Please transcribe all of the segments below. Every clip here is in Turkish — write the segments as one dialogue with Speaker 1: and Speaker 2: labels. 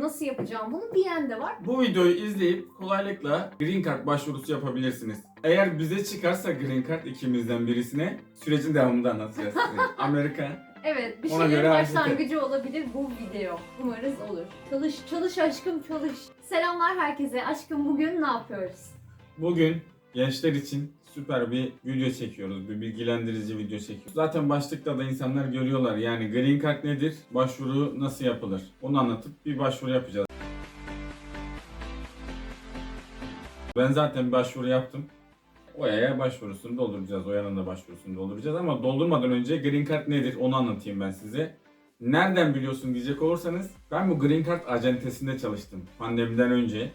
Speaker 1: nasıl yapacağım bunu diyen de var.
Speaker 2: Bu videoyu izleyip kolaylıkla Green Card başvurusu yapabilirsiniz. Eğer bize çıkarsa Green Card ikimizden birisine sürecin devamında anlatacağız size. Amerika.
Speaker 1: Evet, bir
Speaker 2: Ona
Speaker 1: şeylerin
Speaker 2: göre
Speaker 1: başlangıcı olabilir bu video. Umarız olur. Çalış, çalış aşkım çalış. Selamlar herkese. Aşkım bugün ne yapıyoruz?
Speaker 2: Bugün gençler için süper bir video çekiyoruz. Bir bilgilendirici video çekiyoruz. Zaten başlıkta da insanlar görüyorlar. Yani Green Card nedir? Başvuru nasıl yapılır? Onu anlatıp bir başvuru yapacağız. Ben zaten bir başvuru yaptım. Oya'ya başvurusunu dolduracağız. Oya'nın da başvurusunu dolduracağız ama doldurmadan önce Green Card nedir onu anlatayım ben size. Nereden biliyorsun diyecek olursanız ben bu Green Card acentesinde çalıştım pandemiden önce.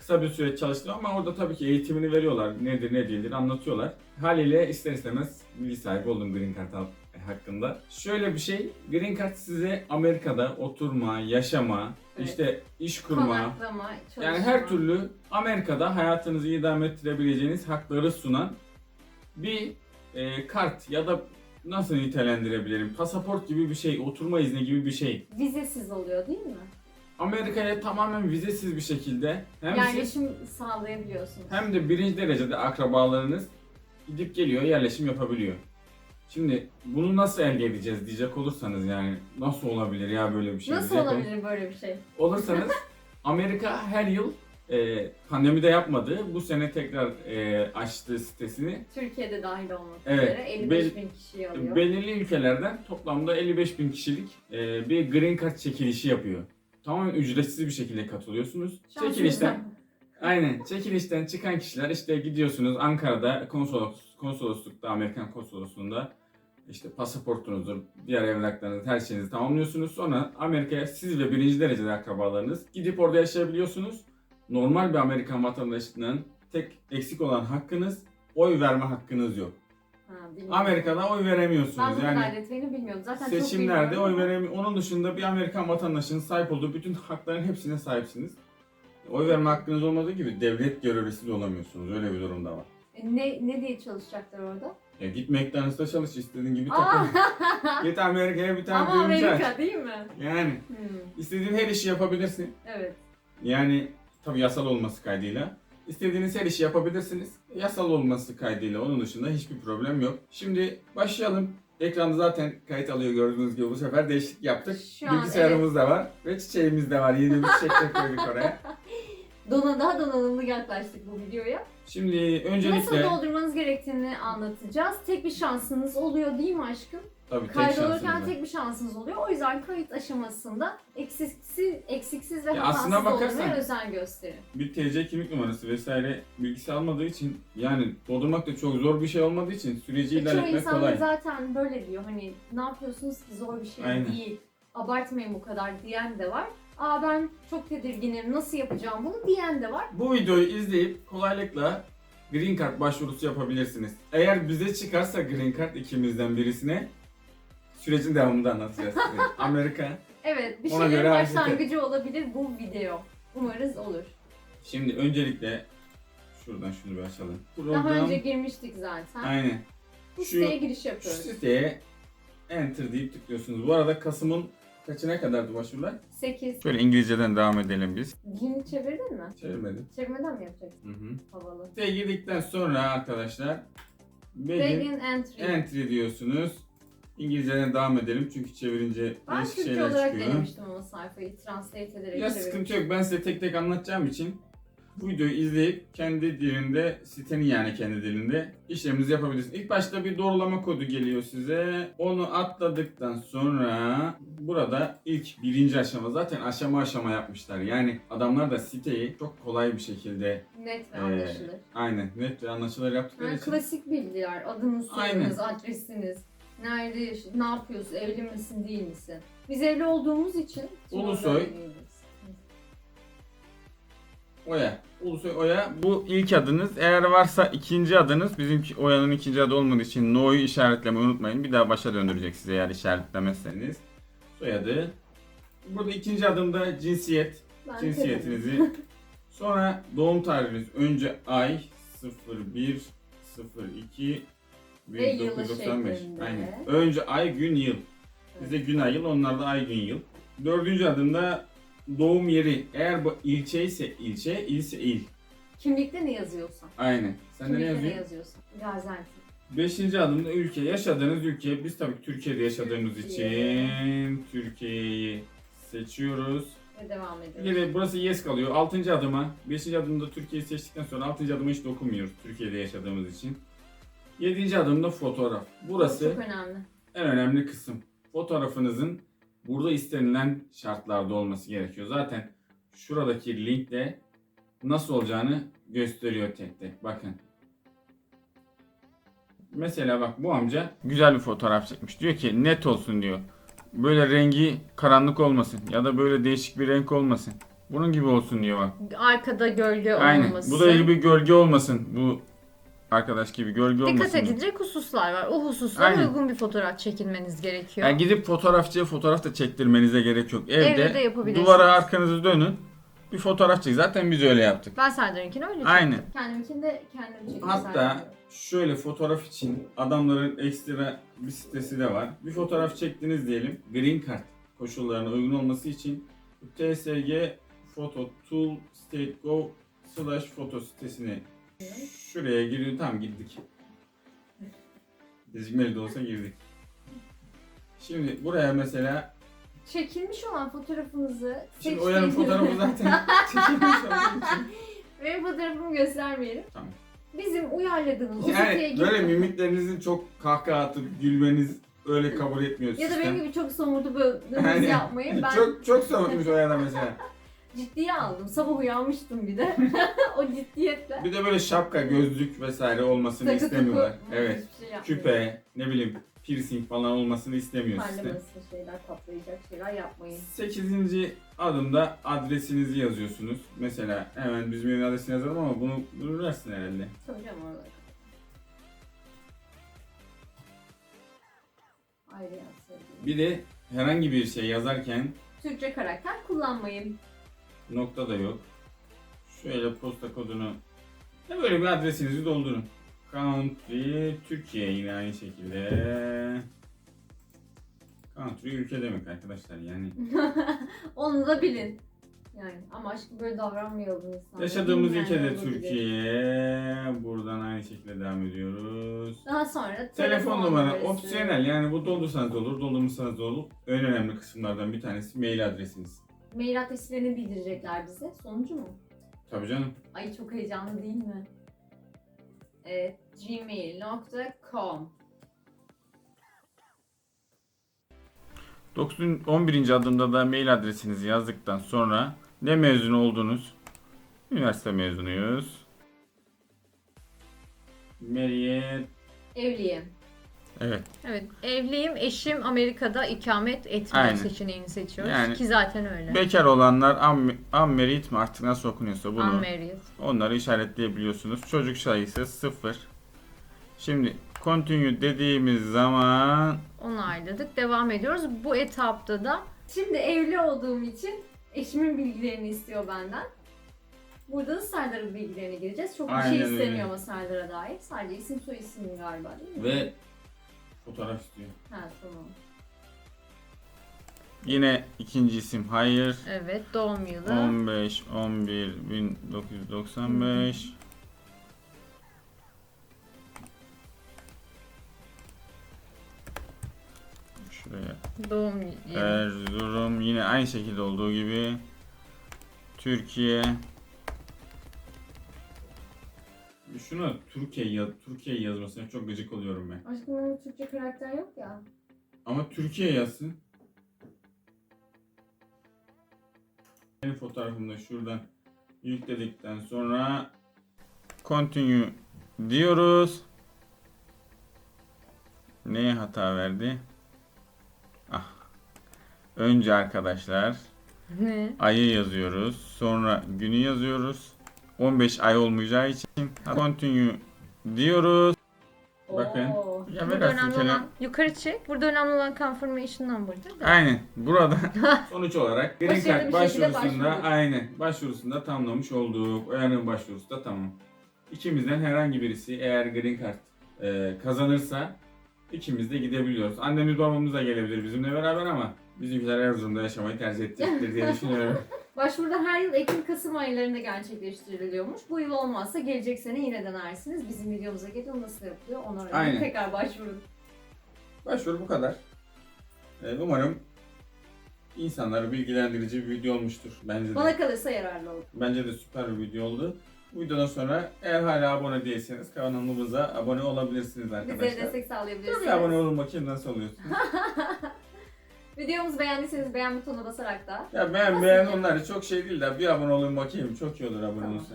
Speaker 2: Kısa bir süre çalıştım ama orada tabii ki eğitimini veriyorlar. Nedir ne değildir anlatıyorlar. Haliyle ister istemez bilgi sahibi oldum Green Card hakkında. Şöyle bir şey, Green Card size Amerika'da oturma, yaşama,
Speaker 1: Evet.
Speaker 2: işte iş kurma,
Speaker 1: Konaklama, çalışma.
Speaker 2: yani her türlü Amerika'da hayatınızı idame ettirebileceğiniz hakları sunan bir e, kart ya da nasıl nitelendirebilirim? Pasaport gibi bir şey, oturma izni gibi bir şey.
Speaker 1: Vizesiz oluyor değil mi?
Speaker 2: Amerika'ya tamamen vizesiz bir şekilde hem siz
Speaker 1: Yerleşim sağlayabiliyorsunuz.
Speaker 2: hem de birinci derecede akrabalarınız gidip geliyor, yerleşim yapabiliyor. Şimdi bunu nasıl elde edeceğiz diyecek olursanız yani nasıl olabilir ya böyle bir şey?
Speaker 1: Nasıl
Speaker 2: diyecek
Speaker 1: olabilir böyle bir şey?
Speaker 2: olursanız Amerika her yıl e, pandemide yapmadı. Bu sene tekrar e, açtı sitesini.
Speaker 1: Türkiye'de dahil olmak
Speaker 2: Evet,
Speaker 1: üzere 55
Speaker 2: bel-
Speaker 1: bin kişi alıyor.
Speaker 2: Belirli ülkelerden toplamda 55 bin kişilik e, bir green card çekilişi yapıyor. Tamamen ücretsiz bir şekilde katılıyorsunuz. Çekilişten. Aynen. Çekilişten çıkan kişiler işte gidiyorsunuz Ankara'da konsolos, konsoloslukta, Amerikan konsolosluğunda işte pasaportunuzdur, diğer evraklarınız, her şeyinizi tamamlıyorsunuz. Sonra Amerika'ya siz ve birinci derecede akrabalarınız gidip orada yaşayabiliyorsunuz. Normal bir Amerikan vatandaşlığının tek eksik olan hakkınız oy verme hakkınız yok.
Speaker 1: Ha, bilmiyorum.
Speaker 2: Amerika'da oy veremiyorsunuz.
Speaker 1: Ben bunu
Speaker 2: yani
Speaker 1: kaydetmeni bilmiyorum. Zaten çok
Speaker 2: seçimlerde
Speaker 1: bilmiyorum
Speaker 2: oy
Speaker 1: ama-
Speaker 2: veremi Onun dışında bir Amerikan vatandaşının sahip olduğu bütün hakların hepsine sahipsiniz. Oy verme hakkınız olmadığı gibi devlet görevlisi de olamıyorsunuz. Öyle bir durum da var.
Speaker 1: E, Ne, ne diye çalışacaklar orada?
Speaker 2: Ya git McDonald's'ta çalış istediğin gibi takıl. git Amerika'ya bir tane
Speaker 1: Ama
Speaker 2: aç.
Speaker 1: Amerika değil mi?
Speaker 2: Yani
Speaker 1: Hmm,
Speaker 2: istediğin her işi yapabilirsin.
Speaker 1: evet.
Speaker 2: Yani tabi yasal olması kaydıyla. İstediğiniz her işi yapabilirsiniz. Yasal olması kaydıyla onun dışında hiçbir problem yok. Şimdi başlayalım. Ekranda zaten kayıt alıyor gördüğünüz gibi bu sefer değişiklik yaptık.
Speaker 1: Şu an
Speaker 2: Bilgisayarımız da var ve çiçeğimiz de var. Yeni bir çiçek de koyduk oraya.
Speaker 1: Dona, daha donanımlı yaklaştık bu videoya.
Speaker 2: Şimdi
Speaker 1: Nasıl
Speaker 2: öncelikle
Speaker 1: doldurmanız gerektiğini anlatacağız. Tek bir şansınız oluyor değil mi aşkım?
Speaker 2: Tabii tek
Speaker 1: Kaydolurken tek bir şansınız oluyor. O yüzden kayıt aşamasında eksiksiz, eksiksiz ve
Speaker 2: Ya
Speaker 1: hatasız
Speaker 2: aslına bakarsan-
Speaker 1: olmaya özen gösterin.
Speaker 2: bir TC kimlik numarası vesaire bilgisi almadığı için yani doldurmak da çok zor bir şey olmadığı için süreci
Speaker 1: Çoğu
Speaker 2: ilerletmek
Speaker 1: insan da
Speaker 2: kolay.
Speaker 1: zaten böyle diyor. Hani ne yapıyorsunuz ki zor bir şey
Speaker 2: Aynen.
Speaker 1: değil. Abartmayın bu kadar diyen de var. Aa ben çok tedirginim nasıl yapacağım bunu diyen de var.
Speaker 2: Bu videoyu izleyip kolaylıkla Green Card başvurusu yapabilirsiniz. Eğer bize çıkarsa Green Card ikimizden birisine sürecin devamında anlatacağız size. Amerika.
Speaker 1: Evet bir
Speaker 2: Ona
Speaker 1: şeylerin
Speaker 2: göre hareket
Speaker 1: başlangıcı olabilir bu video. Umarız olur.
Speaker 2: Şimdi öncelikle şuradan şunu bir açalım.
Speaker 1: Daha önce girmiştik zaten.
Speaker 2: Aynen.
Speaker 1: Bu
Speaker 2: Şu-
Speaker 1: siteye giriş
Speaker 2: Şu
Speaker 1: yapıyoruz.
Speaker 2: siteye enter deyip tıklıyorsunuz. Bu arada Kasım'ın kaçına kadardı başvurular?
Speaker 1: 8.
Speaker 2: Şöyle İngilizceden devam edelim biz.
Speaker 1: Dilini çevirdin mi?
Speaker 2: Çevirmedim.
Speaker 1: Çevirmeden mi yapacaksın?
Speaker 2: Hı hı.
Speaker 1: Havalı.
Speaker 2: Siteye girdikten sonra arkadaşlar begin
Speaker 1: Begin entry.
Speaker 2: entry diyorsunuz. İngilizceden devam edelim çünkü çevirince
Speaker 1: Ben
Speaker 2: değişik
Speaker 1: Türkçe
Speaker 2: şeyler
Speaker 1: olarak
Speaker 2: çıkıyor.
Speaker 1: denemiştim ama sayfayı translate ederek
Speaker 2: Ya
Speaker 1: çevirmiştim.
Speaker 2: sıkıntı yok. Ben size tek tek anlatacağım için bu videoyu izleyip kendi dilinde, sitenin yani kendi dilinde işleminizi yapabilirsiniz. İlk başta bir doğrulama kodu geliyor size. Onu atladıktan sonra burada ilk birinci aşama zaten aşama aşama yapmışlar. Yani adamlar da siteyi çok kolay bir şekilde
Speaker 1: Net ve
Speaker 2: Ee,
Speaker 1: anlaşılır.
Speaker 2: aynen net ve anlaşılır yaptıkları
Speaker 1: Yani
Speaker 2: için.
Speaker 1: klasik bilgiler, adınız, soyadınız, adresiniz, nerede yaşıyorsun, ne yapıyorsun, evli misin, değil misin? Biz evli olduğumuz için
Speaker 2: Ulusoy. Oya. Ulusoy Oya. Bu ilk adınız. Eğer varsa ikinci adınız. Bizimki Oya'nın ikinci adı olmadığı için No'yu işaretlemeyi unutmayın. Bir daha başa döndürecek size eğer işaretlemezseniz. Soyadı. Burada ikinci adımda cinsiyet.
Speaker 1: Ben
Speaker 2: Cinsiyetinizi. Sonra doğum tarihiniz. Önce ay 01 02
Speaker 1: Ve yılı
Speaker 2: 1995.
Speaker 1: şeklinde.
Speaker 2: Aynen. Önce ay gün yıl. Bize gün ay yıl, onlar da ay gün yıl. Dördüncü adımda doğum yeri. Eğer bu ilçe ise ilçe, ilse il.
Speaker 1: Kimlikte ne yazıyorsan.
Speaker 2: Aynen. Sende ne
Speaker 1: Kimlikte ne yazıyorsan. Gaziantep.
Speaker 2: Beşinci adımda ülke. Yaşadığınız ülke. Biz tabii ki Türkiye'de yaşadığımız
Speaker 1: Türkiye.
Speaker 2: için Türkiye'yi seçiyoruz.
Speaker 1: Ve devam ediyoruz.
Speaker 2: Yine burası yes kalıyor. Altıncı adıma. Beşinci adımda Türkiye'yi seçtikten sonra altıncı adıma hiç dokunmuyoruz Türkiye'de yaşadığımız için. Yedinci adımda fotoğraf. Burası
Speaker 1: Çok önemli.
Speaker 2: en önemli kısım. Fotoğrafınızın burada istenilen şartlarda olması gerekiyor. Zaten şuradaki linkte nasıl olacağını gösteriyor tek tek. Bakın. Mesela bak bu amca güzel bir fotoğraf çekmiş. Diyor ki net olsun diyor. Böyle rengi karanlık olmasın ya da böyle değişik bir renk olmasın. Bunun gibi olsun diyor bak.
Speaker 1: Arkada gölge
Speaker 2: Aynen.
Speaker 1: olması.
Speaker 2: Bu da gibi gölge olmasın. Bu arkadaş gibi gölge olmasın.
Speaker 1: Dikkat edilecek hususlar var. O hususlara
Speaker 2: Aynen.
Speaker 1: uygun bir fotoğraf çekilmeniz gerekiyor.
Speaker 2: Yani gidip fotoğrafçıya fotoğraf da çektirmenize gerek yok. Evde,
Speaker 1: Evde de yapabilirsiniz.
Speaker 2: duvara arkanızı dönün. Bir fotoğraf çek. Zaten biz öyle yaptık.
Speaker 1: Ben Serdar'ınkini öyle
Speaker 2: Aynen.
Speaker 1: çektim. Kendiminkini de kendim çektim.
Speaker 2: Hatta şöyle fotoğraf için adamların ekstra bir sitesi de var. Bir fotoğraf çektiniz diyelim. Green Card koşullarına uygun olması için TSG Photo Tool State Go slash foto sitesine şuraya giriyor. Tamam girdik. Gecikmeli de olsa girdik. Şimdi buraya mesela
Speaker 1: Çekilmiş olan fotoğrafınızı
Speaker 2: Şimdi Oya'nın
Speaker 1: seçtiğiniz-
Speaker 2: fotoğrafı zaten çekilmiş olduğu için.
Speaker 1: Benim fotoğrafımı göstermeyelim.
Speaker 2: Tamam.
Speaker 1: Bizim uyarladığımız o siteye
Speaker 2: Yani böyle mimiklerinizin çok kahkaha atıp gülmeniz öyle kabul etmiyor
Speaker 1: Ya da
Speaker 2: sistem.
Speaker 1: benim gibi çok somurdu bölümümüz
Speaker 2: Yani
Speaker 1: yapmayın. Ben
Speaker 2: Çok çok somutmuş Oya'da mesela.
Speaker 1: ciddiye aldım. Sabah uyanmıştım bir de. o ciddiyetle.
Speaker 2: Bir de böyle şapka, gözlük vesaire olmasını
Speaker 1: Takı tuku,
Speaker 2: istemiyorlar.
Speaker 1: hı,
Speaker 2: Evet.
Speaker 1: hiçbir şey yapmıyorum.
Speaker 2: Küpe, ne bileyim piercing falan olmasını istemiyor sistem.
Speaker 1: Parlamasın şeyler, patlayacak şeyler yapmayın.
Speaker 2: 8. adımda adresinizi yazıyorsunuz. Mesela hemen bizim evin adresini yazalım ama bunu bulursun herhalde.
Speaker 1: Canım orada. Ayrı yazsaydım.
Speaker 2: Bir de herhangi bir şey yazarken
Speaker 1: Türkçe karakter kullanmayın.
Speaker 2: Nokta da yok. Şöyle posta kodunu ya böyle bir adresinizi doldurun. Country Türkiye yine aynı şekilde. Country ülke demek arkadaşlar yani.
Speaker 1: Onu da bilin. Yani ama aşkım böyle davranmayalım insanlara.
Speaker 2: Yaşadığımız
Speaker 1: Bilmeyen
Speaker 2: ülke de
Speaker 1: olabilir.
Speaker 2: Türkiye. Buradan aynı şekilde devam ediyoruz.
Speaker 1: Daha sonra
Speaker 2: Telefon numara
Speaker 1: numarası.
Speaker 2: opsiyonel yani bu doldursanız da olur, doldurmasanız da olur. En önemli kısımlardan bir tanesi mail adresiniz.
Speaker 1: Mail adreslerini bildirecekler bize. Sonucu mu?
Speaker 2: Tabii canım.
Speaker 1: Ay çok heyecanlı değil mi? Evet, gmail.com
Speaker 2: 9. 11. adımda da mail adresinizi yazdıktan sonra ne mezun oldunuz? Üniversite mezunuyuz. Meryem.
Speaker 1: Evliyim.
Speaker 2: Evet.
Speaker 1: Evet, evliyim. Eşim Amerika'da ikamet etmiyor
Speaker 2: Aynen.
Speaker 1: seçeneğini seçiyoruz.
Speaker 2: Yani-
Speaker 1: Ki zaten öyle.
Speaker 2: Bekar olanlar un- unmarried mi artık nasıl okunuyorsa bunu
Speaker 1: Unmarried.
Speaker 2: onları işaretleyebiliyorsunuz. Çocuk sayısı 0. Şimdi continue dediğimiz zaman
Speaker 1: Onayladık. Devam ediyoruz. Bu etapta da şimdi evli olduğum için eşimin bilgilerini istiyor benden. Burada da Serdar'ın bilgilerini gireceğiz. Çok bir
Speaker 2: Aynen
Speaker 1: şey
Speaker 2: öyle.
Speaker 1: istemiyor ama Serdar'a dair. Sadece isim soy isim galiba değil mi?
Speaker 2: ve fotoğraf istiyor.
Speaker 1: Ha tamam.
Speaker 2: Yine ikinci isim hayır.
Speaker 1: Evet doğum yılı.
Speaker 2: 15 11 1995 Şuraya
Speaker 1: Doğum yılı.
Speaker 2: Erzurum yine aynı şekilde olduğu gibi Türkiye Şuna Türkiye yaz, Türkiye yazmasına çok gıcık oluyorum ben.
Speaker 1: Aşkım onun Türkçe karakter yok ya.
Speaker 2: Ama Türkiye yazsın. Benim fotoğrafımı da şuradan yükledikten sonra continue diyoruz. Neye hata verdi? Ah. Önce arkadaşlar
Speaker 1: Ne?
Speaker 2: ayı yazıyoruz. Sonra günü yazıyoruz. 15 ay olmayacağı için continue diyoruz. Bakın.
Speaker 1: Oo.
Speaker 2: Ya
Speaker 1: Burada
Speaker 2: biraz
Speaker 1: önemli
Speaker 2: silkele-
Speaker 1: olan yukarı çek. Burada önemli olan confirmation number'dır. da.
Speaker 2: Aynen. Burada sonuç olarak Green
Speaker 1: Başarılı
Speaker 2: Card
Speaker 1: bir şekilde
Speaker 2: başvurusunda
Speaker 1: başvurduk.
Speaker 2: aynen başvurusunda tamamlamış olduk. Oyanın başvurusu da tamam. İkimizden herhangi birisi eğer Green Card e, kazanırsa ikimiz de gidebiliyoruz. Annemiz babamız da gelebilir bizimle beraber ama bizimkiler Erzurum'da yaşamayı tercih edecektir diye düşünüyorum.
Speaker 1: Başvuruda her yıl Ekim-Kasım aylarında gerçekleştiriliyormuş. Bu yıl olmazsa gelecek sene yine denersiniz. Bizim videomuza gelin nasıl yapılıyor ona öğrenin. Tekrar başvurun.
Speaker 2: Başvuru bu kadar. Ee, umarım insanları bilgilendirici bir video olmuştur. Bence de.
Speaker 1: Bana kalırsa yararlı olur.
Speaker 2: Bence de süper bir video oldu. Bu videodan sonra eğer hala abone değilseniz kanalımıza abone olabilirsiniz
Speaker 1: Bize
Speaker 2: arkadaşlar.
Speaker 1: destek sağlayabilirsiniz.
Speaker 2: Tabii abone olun bakayım nasıl oluyorsunuz.
Speaker 1: Videomuzu beğendiyseniz beğen butonuna basarak da
Speaker 2: ya
Speaker 1: Nasıl
Speaker 2: beğen
Speaker 1: ya?
Speaker 2: onları çok şey değil de bir abone olun bakayım. Çok iyi olur abone
Speaker 1: Tamam.
Speaker 2: olursa.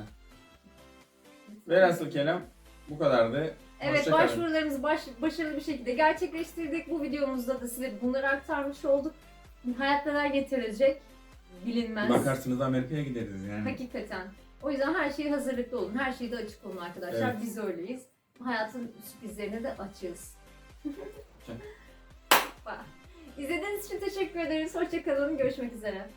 Speaker 2: Velhasıl kelam bu kadardı.
Speaker 1: Evet
Speaker 2: Hoşça kalın.
Speaker 1: başvurularımızı baş, başarılı bir şekilde gerçekleştirdik. Bu videomuzda da size bunları aktarmış olduk. Hayat neler getirecek bilinmez.
Speaker 2: Bakarsınız Amerika'ya gideriz yani.
Speaker 1: Hakikaten. O yüzden her şeye hazırlıklı olun. Her şeyde açık olun arkadaşlar.
Speaker 2: Evet.
Speaker 1: Biz öyleyiz. Hayatın sürprizlerine de açığız. Bak. İzlediğiniz için teşekkür ederiz. Hoşçakalın. Görüşmek üzere.